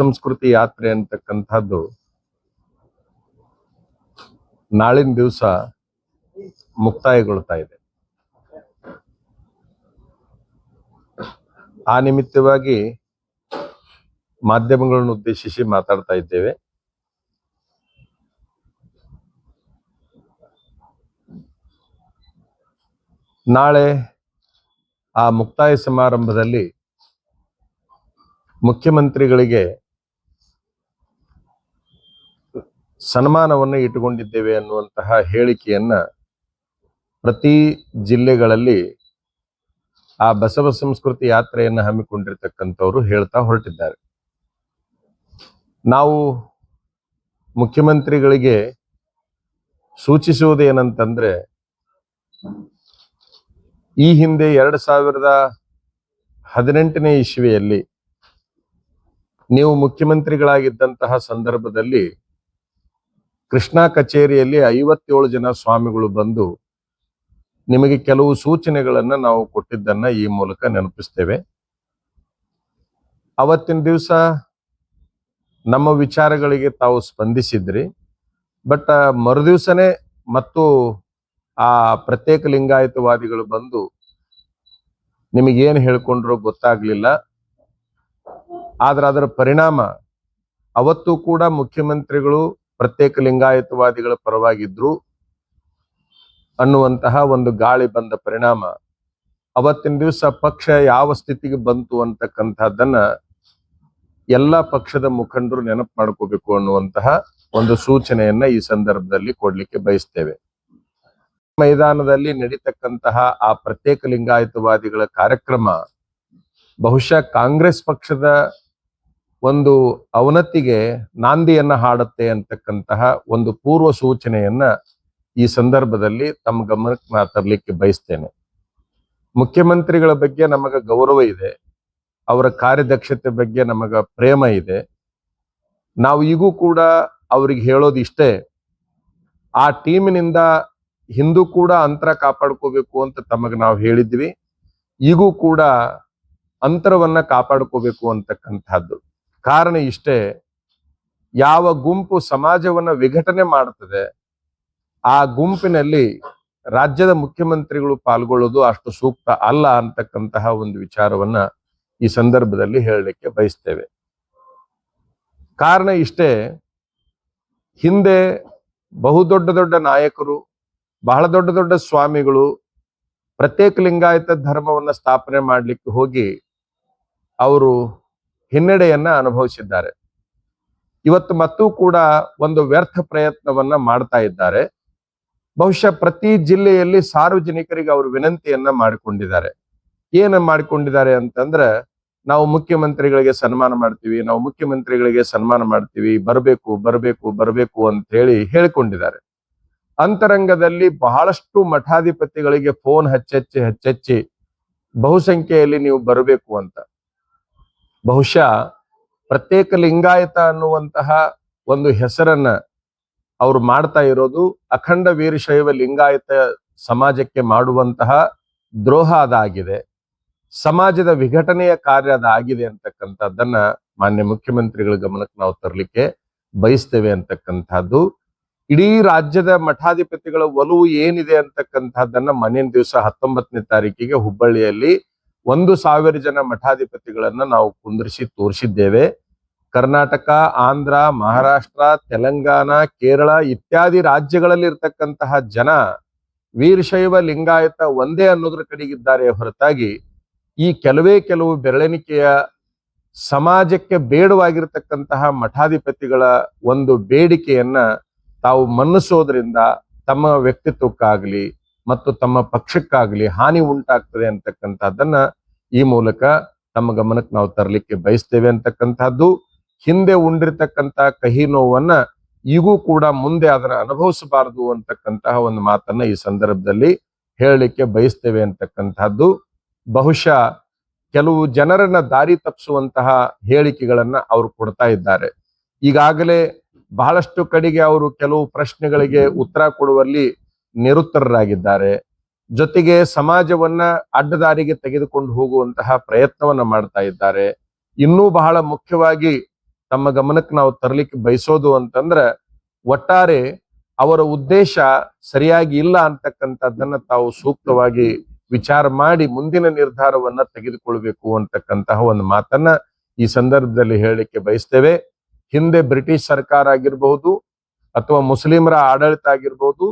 ಸಂಸ್ಕೃತಿ ಯಾತ್ರೆ ಅಂತಕ್ಕಂಥದ್ದು ನಾಳಿನ ದಿವಸ ಮುಕ್ತಾಯಗೊಳ್ತಾ ಇದೆ. ಆ ನಿಮಿತ್ತವಾಗಿ ಮಾಧ್ಯಮಗಳನ್ನು ಉದ್ದೇಶಿಸಿ ಮಾತಾಡ್ತಾ ಇದ್ದೇವೆ. ನಾಳೆ ಆ ಮುಕ್ತಾಯ ಸಮಾರಂಭದಲ್ಲಿ ಮುಖ್ಯಮಂತ್ರಿಗಳಿಗೆ ಸನ್ಮಾನವನ್ನು ಇಟ್ಟುಕೊಂಡಿದ್ದೇವೆ ಅನ್ನುವಂತಹ ಹೇಳಿಕೆಯನ್ನ ಪ್ರತಿ ಜಿಲ್ಲೆಗಳಲ್ಲಿ ಆ ಬಸವ ಸಂಸ್ಕೃತಿ ಯಾತ್ರೆಯನ್ನು ಹಮ್ಮಿಕೊಂಡಿರ್ತಕ್ಕಂಥವ್ರು ಹೇಳ್ತಾ ಹೊರಟಿದ್ದಾರೆ. ನಾವು ಮುಖ್ಯಮಂತ್ರಿಗಳಿಗೆ ಸೂಚಿಸುವುದೇನಂತಂದ್ರೆ, ಈ ಹಿಂದೆ ಎರಡ್ ಸಾವಿರದ ಹದಿನೆಂಟನೇ ಇಸ್ವಿಯಲ್ಲಿ ನೀವು ಮುಖ್ಯಮಂತ್ರಿಗಳಾಗಿದ್ದಂತಹ ಸಂದರ್ಭದಲ್ಲಿ ಕೃಷ್ಣಾ ಕಚೇರಿಯಲ್ಲಿ ಐವತ್ತೇಳು ಜನ ಸ್ವಾಮಿಗಳು ಬಂದು ನಿಮಗೆ ಕೆಲವು ಸೂಚನೆಗಳನ್ನು ನಾವು ಕೊಟ್ಟಿದ್ದನ್ನ ಈ ಮೂಲಕ ನೆನಪಿಸ್ತೇವೆ. ಅವತ್ತಿನ ದಿವಸ ನಮ್ಮ ವಿಚಾರಗಳಿಗೆ ತಾವು ಸ್ಪಂದಿಸಿದ್ರಿ. ಬಟ್ ಮರುದಿವಸನೇ ಮತ್ತು ಆ ಪ್ರತ್ಯೇಕ ಲಿಂಗಾಯತವಾದಿಗಳು ಬಂದು ನಿಮಗೇನು ಹೇಳ್ಕೊಂಡ್ರು ಗೊತ್ತಾಗ್ಲಿಲ್ಲ. ಆದ್ರೆ ಅದರ ಪರಿಣಾಮ, ಅವತ್ತು ಕೂಡ ಮುಖ್ಯಮಂತ್ರಿಗಳು ಪ್ರತ್ಯೇಕ ಲಿಂಗಾಯತವಾದಿಗಳ ಪರವಾಗಿದ್ರು ಅನ್ನುವಂತಹ ಒಂದು ಗಾಳಿ ಬಂದ ಪರಿಣಾಮ. ಅವತ್ತಿನ ದಿವಸ ಪಕ್ಷ ಯಾವ ಸ್ಥಿತಿಗೆ ಬಂತು ಅಂತಕ್ಕಂಥದ್ದನ್ನ ಎಲ್ಲ ಪಕ್ಷದ ಮುಖಂಡರು ನೆನಪು ಮಾಡ್ಕೋಬೇಕು ಅನ್ನುವಂತಹ ಒಂದು ಸೂಚನೆಯನ್ನ ಈ ಸಂದರ್ಭದಲ್ಲಿ ಕೊಡ್ಲಿಕ್ಕೆ ಬಯಸ್ತೇವೆ. ಮೈದಾನದಲ್ಲಿ ನಡೀತಕ್ಕಂತಹ ಆ ಪ್ರತ್ಯೇಕ ಲಿಂಗಾಯತವಾದಿಗಳ ಕಾರ್ಯಕ್ರಮ ಬಹುಶಃ ಕಾಂಗ್ರೆಸ್ ಪಕ್ಷದ ಒಂದು ಅವನತಿಗೆ ನಾಂದಿಯನ್ನ ಹಾಡುತ್ತೆ ಅಂತಕ್ಕಂತಹ ಒಂದು ಪೂರ್ವ ಸೂಚನೆಯನ್ನ ಈ ಸಂದರ್ಭದಲ್ಲಿ ತಮ್ಮ ಗಮನಕ್ಕೆ ನಾ ತರಲಿಕ್ಕೆ ಬಯಸ್ತೇನೆ. ಮುಖ್ಯಮಂತ್ರಿಗಳ ಬಗ್ಗೆ ನಮಗ ಗೌರವ ಇದೆ. ಅವರ ಕಾರ್ಯದಕ್ಷತೆ ಬಗ್ಗೆ ನಮಗ ಪ್ರೇಮ ಇದೆ. ನಾವು ಈಗೂ ಕೂಡ ಅವ್ರಿಗೆ ಹೇಳೋದು ಇಷ್ಟೇ, ಆ ಟೀಮಿನಿಂದ ಹಿಂದೂ ಕೂಡ ಅಂತರ ಕಾಪಾಡ್ಕೋಬೇಕು ಅಂತ ತಮಗೆ ನಾವು ಹೇಳಿದ್ವಿ. ಈಗೂ ಕೂಡ ಅಂತರವನ್ನ ಕಾಪಾಡ್ಕೋಬೇಕು ಅಂತಕ್ಕಂಥದ್ದು. ಕಾರಣ ಇಷ್ಟೇ, ಯಾವ ಗುಂಪು ಸಮಾಜವನ್ನ ವಿಘಟನೆ ಮಾಡ್ತದೆ, ಆ ಗುಂಪಿನಲ್ಲಿ ರಾಜ್ಯದ ಮುಖ್ಯಮಂತ್ರಿಗಳು ಪಾಲ್ಗೊಳ್ಳೋದು ಅಷ್ಟು ಸೂಕ್ತ ಅಲ್ಲ ಅಂತಕ್ಕಂತಹ ಒಂದು ವಿಚಾರವನ್ನ ಈ ಸಂದರ್ಭದಲ್ಲಿ ಹೇಳಲಿಕ್ಕೆ ಬಯಸ್ತೇವೆ. ಕಾರಣ ಇಷ್ಟೇ, ಹಿಂದೆ ಬಹುದೊಡ್ಡ ದೊಡ್ಡ ನಾಯಕರು, ಬಹಳ ದೊಡ್ಡ ದೊಡ್ಡ ಸ್ವಾಮಿಗಳು ಪ್ರತ್ಯೇಕ ಲಿಂಗಾಯತ ಧರ್ಮವನ್ನ ಸ್ಥಾಪನೆ ಮಾಡಲಿಕ್ಕೆ ಹೋಗಿ, ಅವರು ಹಿನ್ನಡೆಯನ್ನ ಅನುಭವಿಸಿದ್ದಾರೆ. ಇವತ್ತು ಮತ್ತೂ ಕೂಡ ಒಂದು ವ್ಯರ್ಥ ಪ್ರಯತ್ನವನ್ನ ಮಾಡ್ತಾ ಇದ್ದಾರೆ. ಬಹುಶಃ ಪ್ರತಿ ಜಿಲ್ಲೆಯಲ್ಲಿ ಸಾರ್ವಜನಿಕರಿಗೆ ಅವರು ವಿನಂತಿಯನ್ನ ಮಾಡಿಕೊಂಡಿದ್ದಾರೆ. ಏನ ಮಾಡಿಕೊಂಡಿದ್ದಾರೆ ಅಂತಂದ್ರೆ, ನಾವು ಮುಖ್ಯಮಂತ್ರಿಗಳಿಗೆ ಸನ್ಮಾನ ಮಾಡ್ತೀವಿ, ನಾವು ಮುಖ್ಯಮಂತ್ರಿಗಳಿಗೆ ಸನ್ಮಾನ ಮಾಡ್ತೀವಿ, ಬರಬೇಕು ಬರಬೇಕು ಬರಬೇಕು ಅಂತ ಹೇಳಿ ಹೇಳಿಕೊಂಡಿದ್ದಾರೆ. ಅಂತರಂಗದಲ್ಲಿ ಬಹಳಷ್ಟು ಮಠಾಧಿಪತಿಗಳಿಗೆ ಫೋನ್ ಹಚ್ಚಚ್ಚಿ ಹಚ್ಚಚ್ಚಿ ಬಹುಸಂಖ್ಯೆಯಲ್ಲಿ ನೀವು ಬರಬೇಕು ಅಂತ. ಬಹುಶಃ ಪ್ರತ್ಯೇಕ ಲಿಂಗಾಯತ ಅನ್ನುವಂತಹ ಒಂದು ಹೆಸರನ್ನ ಅವರು ಮಾಡ್ತಾ ಇರೋದು ಅಖಂಡ ವೀರಶೈವ ಲಿಂಗಾಯತ ಸಮಾಜಕ್ಕೆ ಮಾಡುವಂತಹ ದ್ರೋಹ ಅದಾಗಿದೆ. ಸಮಾಜದ ವಿಘಟನೆಯ ಕಾರ್ಯ ಅದಾಗಿದೆ ಅಂತಕ್ಕಂಥದ್ದನ್ನ ಮಾನ್ಯ ಮುಖ್ಯಮಂತ್ರಿಗಳ ಗಮನಕ್ಕೆ ನಾವು ತರಲಿಕ್ಕೆ ಬಯಸ್ತೇವೆ ಅಂತಕ್ಕಂಥದ್ದು. ಇಡೀ ರಾಜ್ಯದ ಮಠಾಧಿಪತಿಗಳ ಒಲವು ಏನಿದೆ ಅಂತಕ್ಕಂಥದ್ದನ್ನ ಮನೆಯ ದಿವಸ ಹತ್ತೊಂಬತ್ತನೇ ತಾರೀಕಿಗೆ ಹುಬ್ಬಳ್ಳಿಯಲ್ಲಿ ಒಂದು ಸಾವಿರ ಜನ ಮಠಾಧಿಪತಿಗಳನ್ನ ನಾವು ಕುಂದಿರಿಸಿ ತೋರಿಸಿದ್ದೇವೆ. ಕರ್ನಾಟಕ, ಆಂಧ್ರ, ಮಹಾರಾಷ್ಟ್ರ, ತೆಲಂಗಾಣ, ಕೇರಳ ಇತ್ಯಾದಿ ರಾಜ್ಯಗಳಲ್ಲಿ ಇರ್ತಕ್ಕಂತಹ ಜನ ವೀರಶೈವ ಲಿಂಗಾಯತ ಒಂದೇ ಅನ್ನೋದ್ರ ಕಡೆಗಿದ್ದಾರೆ ಹೊರತಾಗಿ. ಈ ಕೆಲವೇ ಕೆಲವು ಬೆರಳೆಣಿಕೆಯ ಸಮಾಜಕ್ಕೆ ಬೇಡವಾಗಿರ್ತಕ್ಕಂತಹ ಮಠಾಧಿಪತಿಗಳ ಒಂದು ಬೇಡಿಕೆಯನ್ನ ತಾವು ಮನ್ನಿಸೋದ್ರಿಂದ ತಮ್ಮ ವ್ಯಕ್ತಿತ್ವಕ್ಕಾಗ್ಲಿ ಮತ್ತು ತಮ್ಮ ಪಕ್ಷಕ್ಕಾಗಲಿ ಹಾನಿ ಉಂಟಾಗ್ತದೆ ಅಂತಕ್ಕಂಥದ್ದನ್ನ ಈ ಮೂಲಕ ತಮ್ಮ ಗಮನಕ್ಕೆ ನಾವು ತರಲಿಕ್ಕೆ ಬಯಸ್ತೇವೆ ಅಂತಕ್ಕಂಥದ್ದು. ಹಿಂದೆ ಉಂಡಿರ್ತಕ್ಕಂಥ ಕಹಿ ನೋವನ್ನ ಈಗೂ ಕೂಡ ಮುಂದೆ ಅದನ್ನ ಅನುಭವಿಸಬಾರದು ಅಂತಕ್ಕಂತಹ ಒಂದು ಮಾತನ್ನ ಈ ಸಂದರ್ಭದಲ್ಲಿ ಹೇಳಲಿಕ್ಕೆ ಬಯಸ್ತೇವೆ ಅಂತಕ್ಕಂಥದ್ದು. ಬಹುಶಃ ಕೆಲವು ಜನರನ್ನ ದಾರಿ ತಪ್ಪಿಸುವಂತಹ ಹೇಳಿಕೆಗಳನ್ನ ಅವರು ಕೊಡ್ತಾ ಇದ್ದಾರೆ. ಈಗಾಗಲೇ ಬಹಳಷ್ಟು ಕಡೆಗೆ ಅವರು ಕೆಲವು ಪ್ರಶ್ನೆಗಳಿಗೆ ಉತ್ತರ ಕೊಡುವಲ್ಲಿ ನಿರುತ್ತರರಾಗಿದ್ದಾರೆ. ಜೊತೆಗೆ ಸಮಾಜವನ್ನ ಅಡ್ಡದಾರಿಗೆ ತೆಗೆದುಕೊಂಡು ಹೋಗುವಂತಹ ಪ್ರಯತ್ನವನ್ನ ಮಾಡ್ತಾ ಇದ್ದಾರೆ. ಇನ್ನೂ ಬಹಳ ಮುಖ್ಯವಾಗಿ ತಮ್ಮ ಗಮನಕ್ಕೆ ನಾವು ತರಲಿಕ್ಕೆ ಬಯಸೋದು ಅಂತಂದ್ರೆ, ಒಟ್ಟಾರೆ ಅವರ ಉದ್ದೇಶ ಸರಿಯಾಗಿ ಇಲ್ಲ ಅಂತಕ್ಕಂಥದ್ದನ್ನ ತಾವು ಸೂಕ್ತವಾಗಿ ವಿಚಾರ ಮಾಡಿ ಮುಂದಿನ ನಿರ್ಧಾರವನ್ನ ತೆಗೆದುಕೊಳ್ಬೇಕು ಅಂತಕ್ಕಂತಹ ಒಂದು ಮಾತನ್ನ ಈ ಸಂದರ್ಭದಲ್ಲಿ ಹೇಳಲಿಕ್ಕೆ ಬಯಸ್ತೇವೆ. ಹಿಂದೆ ಬ್ರಿಟಿಷ್ ಸರ್ಕಾರ ಆಗಿರಬಹುದು ಅಥವಾ ಮುಸ್ಲಿಮರ ಆಡಳಿತ ಆಗಿರ್ಬೋದು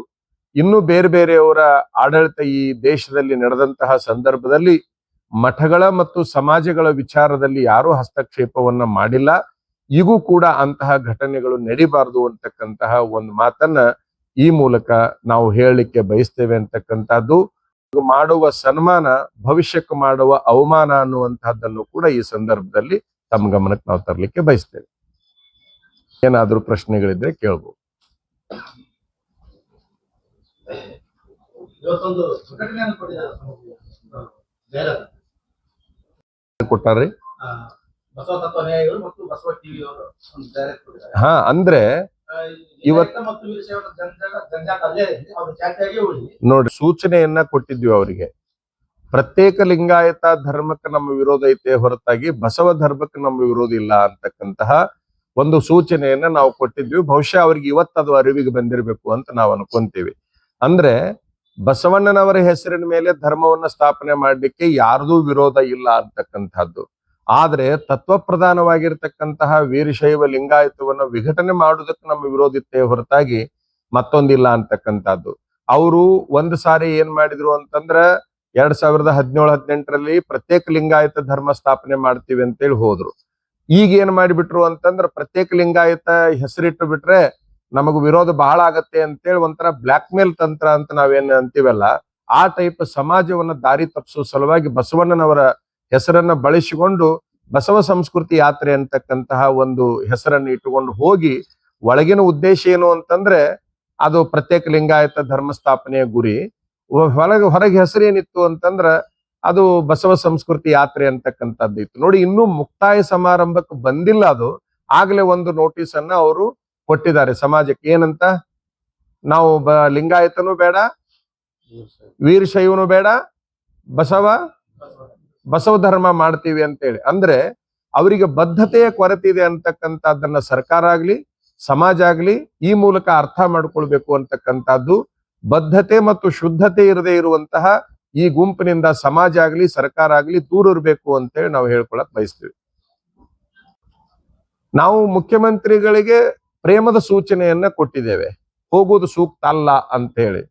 ಇನ್ನು ಬೇರೆ ಬೇರೆಯವರ ಆಡಳಿತ ಈ ದೇಶದಲ್ಲಿ ನಡೆದಂತಹ ಸಂದರ್ಭದಲ್ಲಿ ಮಠಗಳ ಮತ್ತು ಸಮಾಜಗಳ ವಿಚಾರದಲ್ಲಿ ಯಾರೂ ಹಸ್ತಕ್ಷೇಪವನ್ನ ಮಾಡಿಲ್ಲ. ಈಗೂ ಕೂಡ ಅಂತಹ ಘಟನೆಗಳು ನಡಿಬಾರದು ಅಂತಕ್ಕಂತಹ ಒಂದು ಮಾತನ್ನ ಈ ಮೂಲಕ ನಾವು ಹೇಳಲಿಕ್ಕೆ ಬಯಸ್ತೇವೆ ಅಂತಕ್ಕಂಥದ್ದು. ಮಾಡುವ ಸನ್ಮಾನ, ಭವಿಷ್ಯಕ್ಕೆ ಮಾಡುವ ಅವಮಾನ ಅನ್ನುವಂತಹದ್ದನ್ನು ಕೂಡ ಈ ಸಂದರ್ಭದಲ್ಲಿ ತಮ್ಮ ಗಮನಕ್ಕೆ ನಾವು ತರಲಿಕ್ಕೆ ಬಯಸ್ತೇವೆ. ಏನಾದರೂ ಪ್ರಶ್ನೆಗಳಿದ್ರೆ ಕೇಳ್ಬೋದು. ಇವತ್ತೊಂದು ಪ್ರಕಟಣೆಯನ್ನು ಕೊಟ್ಟಿದ್ದಾರೆ ಸಮಿತಿ. ಬೇರೆ ಕೊಟ್ಟಾರ್ರಿ? ಹಾ ಅಂದ್ರೆ ನೋಡಿ ಸೂಚನೆಯನ್ನ ಕೊಟ್ಟಿದ್ವಿ ಅವರಿಗೆ. ಪ್ರತ್ಯೇಕ ಲಿಂಗಾಯತ ಧರ್ಮಕ್ಕೆ ನಮ್ಮ ವಿರೋಧ ಐತೆ ಹೊರತಾಗಿ ಬಸವ ಧರ್ಮಕ್ಕೆ ನಮ್ಮ ವಿರೋಧ ಇಲ್ಲ ಅಂತಕ್ಕಂತಹ ಒಂದು ಸೂಚನೆಯನ್ನ ನಾವು ಕೊಟ್ಟಿದ್ವಿ. ಬಹುಶಃ ಅವ್ರಿಗೆ ಇವತ್ತು ಅದು ಅರಿವಿಗೆ ಬಂದಿರಬೇಕು ಅಂತ ನಾವು ಅನ್ಕೊಂತೀವಿ. ಅಂದ್ರೆ ಬಸವಣ್ಣನವರ ಹೆಸರಿನ ಮೇಲೆ ಧರ್ಮವನ್ನ ಸ್ಥಾಪನೆ ಮಾಡಲಿಕ್ಕೆ ಯಾರ್ದೂ ವಿರೋಧ ಇಲ್ಲ ಅಂತಕ್ಕಂಥದ್ದು. ಆದ್ರೆ ತತ್ವ ಪ್ರಧಾನವಾಗಿರ್ತಕ್ಕಂತಹ ವೀರಶೈವ ಲಿಂಗಾಯತವನ್ನ ವಿಘಟನೆ ಮಾಡುವುದಕ್ಕೆ ನಮ್ಮ ವಿರೋಧ ಇತ್ತೇ ಹೊರತಾಗಿ ಮತ್ತೊಂದಿಲ್ಲ ಅಂತಕ್ಕಂಥದ್ದು. ಅವರು ಒಂದು ಸಾರಿ ಏನ್ ಮಾಡಿದ್ರು ಅಂತಂದ್ರ ಎರಡ್ ಸಾವಿರದ ಹದಿನೇಳು, ಹದಿನೆಂಟರಲ್ಲಿ ಪ್ರತ್ಯೇಕ ಲಿಂಗಾಯತ ಧರ್ಮ ಸ್ಥಾಪನೆ ಮಾಡ್ತೀವಿ ಅಂತೇಳಿ ಹೋದ್ರು. ಈಗ ಏನ್ ಮಾಡಿಬಿಟ್ರು ಅಂತಂದ್ರ ಪ್ರತ್ಯೇಕ ಲಿಂಗಾಯತ ಹೆಸರಿಟ್ಟು ಬಿಟ್ರೆ ನಮಗ್ ವಿರೋಧ ಬಹಳ ಆಗತ್ತೆ ಅಂತೇಳಿ ಒಂಥರ ಬ್ಲಾಕ್ ಮೇಲ್ ತಂತ್ರ ಅಂತ ನಾವೇನ್ ಅಂತೀವಲ್ಲ, ಆ ಟೈಪ್ ಸಮಾಜವನ್ನ ದಾರಿ ತಪ್ಪಿಸೋ ಸಲುವಾಗಿ ಬಸವಣ್ಣನವರ ಹೆಸರನ್ನ ಬಳಸಿಕೊಂಡು ಬಸವ ಸಂಸ್ಕೃತಿ ಯಾತ್ರೆ ಅಂತಕ್ಕಂತಹ ಒಂದು ಹೆಸರನ್ನು ಇಟ್ಟುಕೊಂಡು ಹೋಗಿ ಒಳಗಿನ ಉದ್ದೇಶ ಏನು ಅಂತಂದ್ರೆ ಅದು ಪ್ರತ್ಯೇಕ ಲಿಂಗಾಯತ ಧರ್ಮ ಸ್ಥಾಪನೆಯ ಗುರಿ ಹೊರಗೆ ಹೊರಗೆ ಹೆಸರು ಏನಿತ್ತು ಅಂತಂದ್ರ ಅದು ಬಸವ ಸಂಸ್ಕೃತಿ ಯಾತ್ರೆ ಅಂತಕ್ಕಂಥದ್ದು ಇತ್ತು ನೋಡಿ ಇನ್ನೂ ಮುಕ್ತಾಯ ಸಮಾರಂಭಕ್ಕೆ ಬಂದಿಲ್ಲ ಅದು. ಆಗ್ಲೇ ಒಂದು ನೋಟಿಸ್ ಅನ್ನ ಅವರು ಕೊಟ್ಟಿದ್ದಾರೆ ಸಮಾಜಕ್ಕೆ. ಏನಂತ? ನಾವು ಬ ಲಿಂಗಾಯತನೂ ಬೇಡ, ವೀರಶೈವನು ಬೇಡ, ಬಸವ ಬಸವ ಧರ್ಮ ಮಾಡ್ತೀವಿ ಅಂತೇಳಿ. ಅಂದ್ರೆ ಅವರಿಗೆ ಬದ್ಧತೆಯ ಕೊರತೆ ಇದೆ ಅಂತಕ್ಕಂಥದ್ದನ್ನ ಸರ್ಕಾರ ಆಗ್ಲಿ, ಸಮಾಜ ಆಗ್ಲಿ ಈ ಮೂಲಕ ಅರ್ಥ ಮಾಡ್ಕೊಳ್ಬೇಕು ಅಂತಕ್ಕಂಥದ್ದು. ಬದ್ಧತೆ ಮತ್ತು ಶುದ್ಧತೆ ಇರದೇ ಇರುವಂತಹ ಈ ಗುಂಪಿನಿಂದ ಸಮಾಜ ಆಗ್ಲಿ, ಸರ್ಕಾರ ಆಗ್ಲಿ ದೂರ ಇರಬೇಕು ಅಂತೇಳಿ ನಾವು ಹೇಳ್ಕೊಳಕ್ ಬಯಸ್ತೀವಿ. ನಾವು ಮುಖ್ಯಮಂತ್ರಿಗಳಿಗೆ ಪ್ರೇಮದ ಸೂಚನೆಯನ್ನ ಕೊಟ್ಟಿದ್ದೇವೆ. ಹೋಗೋದು ಸೂಕ್ತ ಅಲ್ಲ ಅಂತೇಳಿ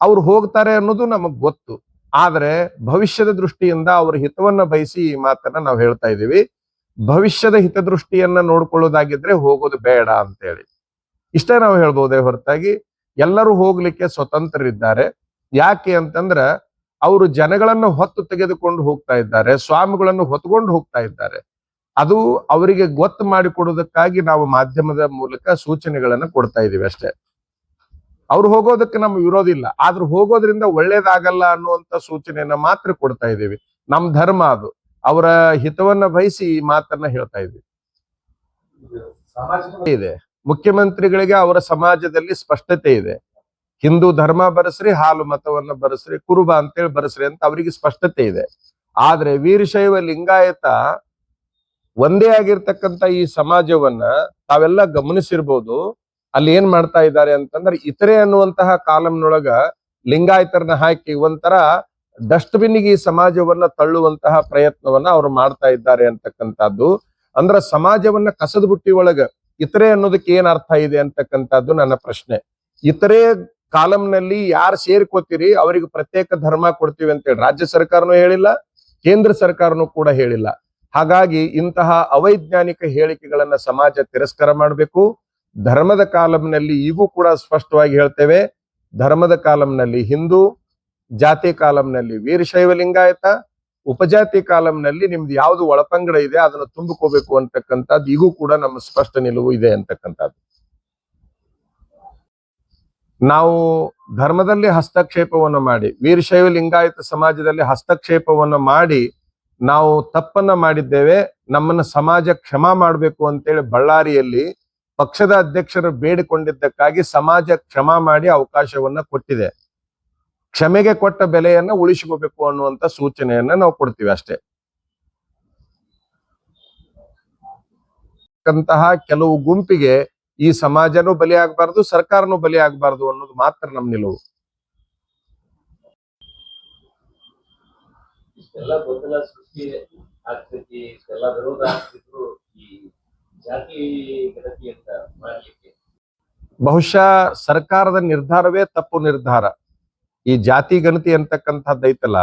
ಅವ್ರು ಹೋಗ್ತಾರೆ ಅನ್ನೋದು ನಮಗ್ ಗೊತ್ತು. ಆದ್ರೆ ಭವಿಷ್ಯದ ದೃಷ್ಟಿಯಿಂದ ಅವರ ಹಿತವನ್ನ ಬಯಸಿ ಈ ಮಾತನ್ನ ನಾವು ಹೇಳ್ತಾ ಇದೀವಿ ಭವಿಷ್ಯದ ಹಿತದೃಷ್ಟಿಯನ್ನ ನೋಡ್ಕೊಳ್ಳೋದಾಗಿದ್ರೆ ಹೋಗೋದು ಬೇಡ ಅಂತ ಹೇಳಿ ಇಷ್ಟೇ ನಾವು ಹೇಳ್ಬೋದೇ ಹೊರತಾಗಿ ಎಲ್ಲರೂ ಹೋಗ್ಲಿಕ್ಕೆ ಸ್ವತಂತ್ರರಿದ್ದಾರೆ. ಯಾಕೆ ಅಂತಂದ್ರ ಅವರು ಜನಗಳನ್ನ ಹೊತ್ತು ತೆಗೆದುಕೊಂಡು ಹೋಗ್ತಾ ಇದ್ದಾರೆ. ಸ್ವಾಮಿಗಳನ್ನು ಹೊತ್ಕೊಂಡು ಹೋಗ್ತಾ ಇದ್ದಾರೆ. ಅದು ಅವರಿಗೆ ಗೊತ್ತು ಮಾಡಿಕೊಡೋದಕ್ಕಾಗಿ ನಾವು ಮಾಧ್ಯಮದ ಮೂಲಕ ಸೂಚನೆಗಳನ್ನ ಕೊಡ್ತಾ ಇದೀವಿ ಅಷ್ಟೇ. ಅವ್ರು ಹೋಗೋದಕ್ಕೆ ನಮ್ಮ ವಿರೋಧ ಇಲ್ಲ. ಆದ್ರೂ ಹೋಗೋದ್ರಿಂದ ಒಳ್ಳೇದಾಗಲ್ಲ ಅನ್ನುವಂತ ಸೂಚನೆಯನ್ನ ಮಾತ್ರ ಕೊಡ್ತಾ ಇದ್ದೀವಿ. ನಮ್ ಧರ್ಮ ಅದು. ಅವರ ಹಿತವನ್ನ ಬಯಸಿ ಈ ಮಾತನ್ನ ಹೇಳ್ತಾ ಇದ್ವಿ ಇದೆ. ಮುಖ್ಯಮಂತ್ರಿಗಳಿಗೆ ಅವರ ಸಮಾಜದಲ್ಲಿ ಸ್ಪಷ್ಟತೆ ಇದೆ. ಹಿಂದೂ ಧರ್ಮ ಬರಸ್ರಿ, ಹಾಲು ಮತವನ್ನ ಬರಸ್ರಿ, ಕುರುಬ ಅಂತೇಳಿ ಬರಸ್ರಿ ಅಂತ ಅವರಿಗೆ ಸ್ಪಷ್ಟತೆ ಇದೆ. ಆದ್ರೆ ವೀರಶೈವ ಲಿಂಗಾಯತ ಒಂದೇ ಆಗಿರ್ತಕ್ಕಂತ ಈ ಸಮಾಜವನ್ನ ತಾವೆಲ್ಲ ಗಮನಿಸಿರ್ಬೋದು. ಅಲ್ಲಿ ಏನ್ ಮಾಡ್ತಾ ಇದ್ದಾರೆ ಅಂತಂದ್ರೆ ಇತರೆ ಅನ್ನುವಂತಹ ಕಾಲಂನೊಳಗ ಲಿಂಗಾಯತರನ್ನ ಹಾಕಿ ಒಂಥರ ಡಸ್ಟ್ಬಿನ್ಗೆ ಈ ಸಮಾಜವನ್ನ ತಳ್ಳುವಂತಹ ಪ್ರಯತ್ನವನ್ನ ಅವ್ರು ಮಾಡ್ತಾ ಇದ್ದಾರೆ ಅಂತಕ್ಕಂಥದ್ದು. ಅಂದ್ರ ಸಮಾಜವನ್ನ ಕಸದ ಬುಟ್ಟಿ ಒಳಗ ಇತರೆ ಅನ್ನೋದಕ್ಕೆ ಏನ್ ಅರ್ಥ ಇದೆ ಅಂತಕ್ಕಂಥದ್ದು ನನ್ನ ಪ್ರಶ್ನೆ. ಇತರೆ ಕಾಲಂನಲ್ಲಿ ಯಾರು ಸೇರ್ಕೋತೀರಿ? ಅವರಿಗೆ ಪ್ರತ್ಯೇಕ ಧರ್ಮ ಕೊಡ್ತೀವಿ ಅಂತೇಳಿ ರಾಜ್ಯ ಸರ್ಕಾರನೂ ಹೇಳಿಲ್ಲ, ಕೇಂದ್ರ ಸರ್ಕಾರನೂ ಕೂಡ ಹೇಳಿಲ್ಲ. ಹಾಗಾಗಿ ಇಂತಹ ಅವೈಜ್ಞಾನಿಕ ಹೇಳಿಕೆಗಳನ್ನ ಸಮಾಜ ತಿರಸ್ಕಾರ ಮಾಡಬೇಕು. ಧರ್ಮದ ಕಾಲಂನಲ್ಲಿ ಈಗೂ ಕೂಡ ಸ್ಪಷ್ಟವಾಗಿ ಹೇಳ್ತೇವೆ, ಧರ್ಮದ ಕಾಲಂನಲ್ಲಿ ಹಿಂದೂ, ಜಾತಿ ಕಾಲಂನಲ್ಲಿ ವೀರಶೈವ ಲಿಂಗಾಯತ, ಉಪಜಾತಿ ಕಾಲಂನಲ್ಲಿ ನಿಮ್ದು ಯಾವ್ದು ಒಳಪಂಗಡ ಇದೆ ಅದನ್ನು ತುಂಬಿಕೋಬೇಕು ಅಂತಕ್ಕಂಥದ್ದು ಈಗೂ ಕೂಡ ನಮ್ಮ ಸ್ಪಷ್ಟ ನಿಲುವು ಇದೆ ಅಂತಕ್ಕಂಥದ್ದು. ನಾವು ಧರ್ಮದಲ್ಲಿ ಹಸ್ತಕ್ಷೇಪವನ್ನು ಮಾಡಿ, ವೀರಶೈವ ಲಿಂಗಾಯತ ಸಮಾಜದಲ್ಲಿ ಹಸ್ತಕ್ಷೇಪವನ್ನು ಮಾಡಿ ನಾವು ತಪ್ಪನ್ನ ಮಾಡಿದ್ದೇವೆ, ನಮ್ಮನ್ನ ಸಮಾಜ ಕ್ಷಮಾ ಮಾಡಬೇಕು ಅಂತೇಳಿ ಬಳ್ಳಾರಿಯಲ್ಲಿ ಪಕ್ಷದ ಅಧ್ಯಕ್ಷರು ಬೇಡಿಕೊಂಡಿದ್ದಕ್ಕಾಗಿ ಸಮಾಜ ಕ್ಷಮಾ ಮಾಡಿ ಅವಕಾಶವನ್ನ ಕೊಟ್ಟಿದೆ. ಕ್ಷಮೆಗೆ ಕೊಟ್ಟ ಬೆಲೆಯನ್ನ ಉಳಿಸಿಕೋಬೇಕು ಅನ್ನುವಂತ ಸೂಚನೆಯನ್ನ ನಾವು ಕೊಡ್ತೀವಿ ಅಷ್ಟೇ. ಕೆಲವು ಗುಂಪಿಗೆ ಈ ಸಮಾಜನೂ ಬಲಿಯಾಗಬಾರದು ಸರ್ಕಾರನೂ ಬಲಿಯಾಗಬಾರದು ಅನ್ನೋದು ಮಾತ್ರ ನಮ್ಮ ನಿಲುವು. ಇಷ್ಟೆಲ್ಲ ಗೊಂದಲ ಸೃಷ್ಟಿ ಆಗ್ತೈತಿ, ಇಷ್ಟೆಲ್ಲ ವಿರೋಧ ಆಗ್ತಿದ್ರು ಈ ಜಾತಿ ಗಣತಿ ಅಂತ ಮಾಡ್ಲಿಕ್ಕೆ. ಬಹುಶಃ ಸರ್ಕಾರದ ನಿರ್ಧಾರವೇ ತಪ್ಪು ನಿರ್ಧಾರ. ಈ ಜಾತಿ ಗಣತಿ ಅಂತಕ್ಕಂಥದ್ದೈತಲ್ಲ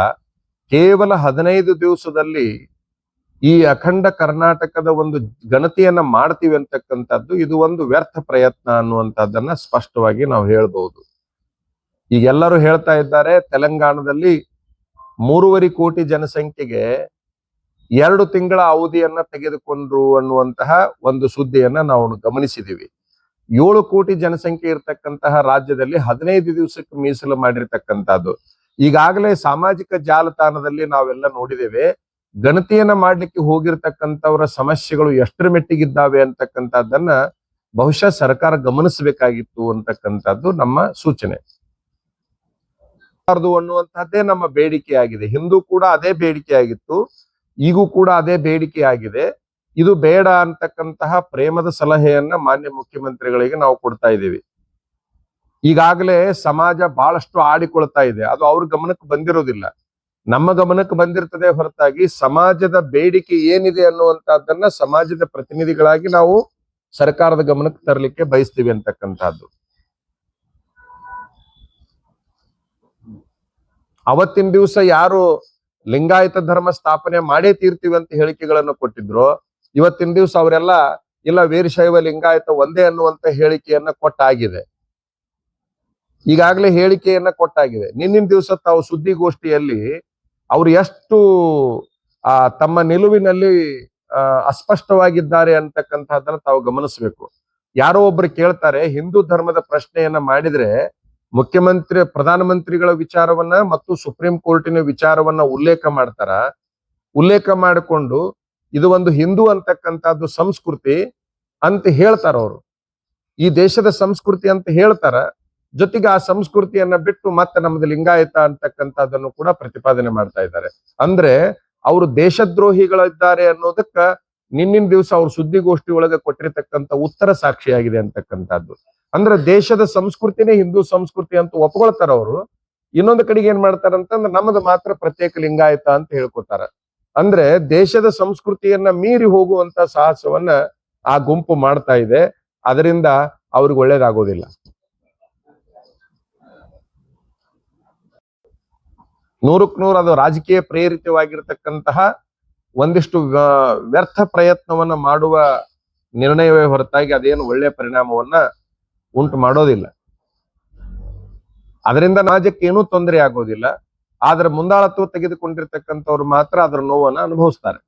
ಕೇವಲ ಹದಿನೈದು ದಿವಸದಲ್ಲಿ ಈ ಅಖಂಡ ಕರ್ನಾಟಕದ ಒಂದು ಗಣತಿಯನ್ನ ಮಾಡ್ತೀವಿ ಅಂತಕ್ಕಂಥದ್ದು ಇದು ಒಂದು ವ್ಯರ್ಥ ಪ್ರಯತ್ನ ಅನ್ನುವಂಥದ್ದನ್ನ ಸ್ಪಷ್ಟವಾಗಿ ನಾವು ಹೇಳ್ಬಹುದು ಈಗೆಲ್ಲರೂ ಹೇಳ್ತಾ ಇದ್ದಾರೆ, ತೆಲಂಗಾಣದಲ್ಲಿ ಮೂರುವರೆ ಕೋಟಿ ಜನಸಂಖ್ಯೆಗೆ ಎರಡು ತಿಂಗಳ ಅವಧಿಯನ್ನ ತೆಗೆದುಕೊಂಡ್ರು ಅನ್ನುವಂತಹ ಒಂದು ಸುದ್ದಿಯನ್ನ ನಾವು ಗಮನಿಸಿದೀವಿ. ಏಳು ಕೋಟಿ ಜನಸಂಖ್ಯೆ ಇರತಕ್ಕಂತಹ ರಾಜ್ಯದಲ್ಲಿ ಹದಿನೈದು ದಿವಸಕ್ಕೆ ಮೀಸಲು ಮಾಡಿರ್ತಕ್ಕಂಥದ್ದು. ಈಗಾಗಲೇ ಸಾಮಾಜಿಕ ಜಾಲತಾಣದಲ್ಲಿ ನಾವೆಲ್ಲ ನೋಡಿದ್ದೇವೆ, ಗಣತಿಯನ್ನ ಮಾಡ್ಲಿಕ್ಕೆ ಹೋಗಿರ್ತಕ್ಕಂಥವರ ಸಮಸ್ಯೆಗಳು ಎಷ್ಟರ ಮೆಟ್ಟಿಗಿದ್ದಾವೆ ಅಂತಕ್ಕಂಥದ್ದನ್ನ ಬಹುಶಃ ಸರ್ಕಾರ ಗಮನಿಸಬೇಕಾಗಿತ್ತು ಅಂತಕ್ಕಂಥದ್ದು ನಮ್ಮ ಸೂಚನೆ. ಬಾರ್ದು ಅನ್ನುವಂತಹದ್ದೇ ನಮ್ಮ ಬೇಡಿಕೆ ಆಗಿದೆ ಹಿಂದೂ ಕೂಡ ಅದೇ ಬೇಡಿಕೆ ಆಗಿತ್ತು ಈಗೂ ಕೂಡ ಅದೇ ಬೇಡಿಕೆ ಆಗಿದೆ ಇದು ಬೇಡ ಅಂತಕ್ಕಂತಹ ಪ್ರೇಮದ ಸಲಹೆಯನ್ನ ಮಾನ್ಯ ಮುಖ್ಯಮಂತ್ರಿಗಳಿಗೆ ನಾವು ಕೊಡ್ತಾ ಇದ್ದೀವಿ. ಈಗಾಗಲೇ ಸಮಾಜ ಬಹಳಷ್ಟು ಆಡಿಕೊಳ್ತಾ ಇದೆ. ಅದು ಅವ್ರ ಗಮನಕ್ಕೆ ಬಂದಿರೋದಿಲ್ಲ. ನಮ್ಮ ಗಮನಕ್ಕೆ ಬಂದಿರ್ತದೆ ಹೊರತಾಗಿ ಸಮಾಜದ ಬೇಡಿಕೆ ಏನಿದೆ ಅನ್ನುವಂತಹದ್ದನ್ನ ಸಮಾಜದ ಪ್ರತಿನಿಧಿಗಳಾಗಿ ನಾವು ಸರ್ಕಾರದ ಗಮನಕ್ಕೆ ತರಲಿಕ್ಕೆ ಬಯಸ್ತೀವಿ ಅಂತಕ್ಕಂಥದ್ದು. ಅವತ್ತಿನ ದಿವಸ ಯಾರು ಲಿಂಗಾಯತ ಧರ್ಮ ಸ್ಥಾಪನೆ ಮಾಡೇ ತೀರ್ತೀವಿ ಅಂತ ಹೇಳಿಕೆಗಳನ್ನು ಕೊಟ್ಟಿದ್ರು. ಇವತ್ತಿನ ದಿವಸ ಅವರೆಲ್ಲ, ಇಲ್ಲ ವೀರಶೈವ ಲಿಂಗಾಯತ ಒಂದೇ ಅನ್ನುವಂತ ಹೇಳಿಕೆಯನ್ನ ಕೊಟ್ಟಾಗಿದೆ. ಈಗಾಗಲೇ ಹೇಳಿಕೆಯನ್ನ ಕೊಟ್ಟಾಗಿದೆ. ನಿನ್ನಿನ ದಿವಸ ತಾವು ಸುದ್ದಿಗೋಷ್ಠಿಯಲ್ಲಿ ಅವ್ರು ಎಷ್ಟು, ಆ, ತಮ್ಮ ನಿಲುವಿನಲ್ಲಿ ಅಸ್ಪಷ್ಟವಾಗಿದ್ದಾರೆ ಅಂತಕ್ಕಂತಹದನ್ನ ತಾವು ಗಮನಿಸಬೇಕು. ಯಾರೋ ಒಬ್ರು ಕೇಳ್ತಾರೆ, ಹಿಂದೂ ಧರ್ಮದ ಪ್ರಶ್ನೆಯನ್ನ ಮಾಡಿದ್ರೆ ಮುಖ್ಯಮಂತ್ರಿ ಪ್ರಧಾನಮಂತ್ರಿಗಳ ವಿಚಾರವನ್ನ ಮತ್ತು ಸುಪ್ರೀಂ ಕೋರ್ಟಿನ ವಿಚಾರವನ್ನ ಉಲ್ಲೇಖ ಮಾಡ್ತಾರ. ಉಲ್ಲೇಖ ಮಾಡಿಕೊಂಡು ಇದು ಒಂದು ಹಿಂದೂ ಅಂತಕ್ಕಂಥದ್ದು ಸಂಸ್ಕೃತಿ ಅಂತ ಹೇಳ್ತಾರ ಅವರು. ಈ ದೇಶದ ಸಂಸ್ಕೃತಿ ಅಂತ ಹೇಳ್ತಾರ. ಜೊತೆಗೆ ಆ ಸಂಸ್ಕೃತಿಯನ್ನ ಬಿಟ್ಟು ಮತ್ತೆ ನಮ್ದು ಲಿಂಗಾಯತ ಅಂತಕ್ಕಂಥದ್ದನ್ನು ಕೂಡ ಪ್ರತಿಪಾದನೆ ಮಾಡ್ತಾ ಇದ್ದಾರೆ. ಅಂದ್ರೆ ಅವರು ದೇಶದ್ರೋಹಿಗಳಿದ್ದಾರೆ ಅನ್ನೋದಕ್ಕ ನಿನ್ನಿನ ದಿವಸ ಅವ್ರ ಸುದ್ದಿಗೋಷ್ಠಿ ಒಳಗೆ ಕೊಟ್ಟಿರ್ತಕ್ಕಂಥ ಉತ್ತರ ಸಾಕ್ಷಿಯಾಗಿದೆ ಅಂತಕ್ಕಂಥದ್ದು. ಅಂದ್ರೆ ದೇಶದ ಸಂಸ್ಕೃತಿನೇ ಹಿಂದೂ ಸಂಸ್ಕೃತಿ ಅಂತ ಒಪ್ಕೊಳ್ತಾರ ಅವರು. ಇನ್ನೊಂದು ಕಡೆಗೆ ಏನ್ ಮಾಡ್ತಾರ ಅಂತಂದ್ರೆ ನಮ್ಮದು ಮಾತ್ರ ಪ್ರತ್ಯೇಕ ಲಿಂಗಾಯತ ಅಂತ ಹೇಳ್ಕೊತಾರ ಅಂದ್ರೆ ದೇಶದ ಸಂಸ್ಕೃತಿಯನ್ನ ಮೀರಿ ಹೋಗುವಂತ ಸಾಹಸವನ್ನ ಆ ಗುಂಪು ಮಾಡ್ತಾ ಇದೆ. ಅದರಿಂದ ಅವ್ರಿಗೆ ಒಳ್ಳೇದಾಗೋದಿಲ್ಲ. ನೂರಕ್ ನೂರು ಅದು ರಾಜಕೀಯ ಪ್ರೇರಿತವಾಗಿರ್ತಕ್ಕಂತಹ ಒಂದಿಷ್ಟು ವ್ಯರ್ಥ ಪ್ರಯತ್ನವನ್ನ ಮಾಡುವ ನಿರ್ಣಯವೇ ಹೊರತಾಗಿ ಅದೇನು ಒಳ್ಳೆಯ ಪರಿಣಾಮವನ್ನ ಉಂಟು ಮಾಡೋದಿಲ್ಲ. ಅದರಿಂದ ಸಮಾಜಕ್ಕೆ ಏನೂ ತೊಂದರೆ ಆಗೋದಿಲ್ಲ. ಆದ್ರೆ ಮುಂದಾಳತ್ವ ತೆಗೆದುಕೊಂಡಿರ್ತಕ್ಕಂಥವ್ರು ಮಾತ್ರ ಅದರ ನೋವನ್ನು ಅನುಭವಿಸ್ತಾರೆ.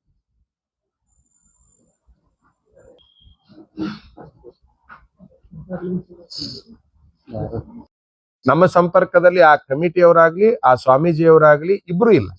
ನಮ್ಮ ಸಂಪರ್ಕದಲ್ಲಿ ಆ ಕಮಿಟಿಯವರಾಗ್ಲಿ, ಆ ಸ್ವಾಮೀಜಿಯವರಾಗ್ಲಿ ಇಬ್ರು ಇಲ್ಲ.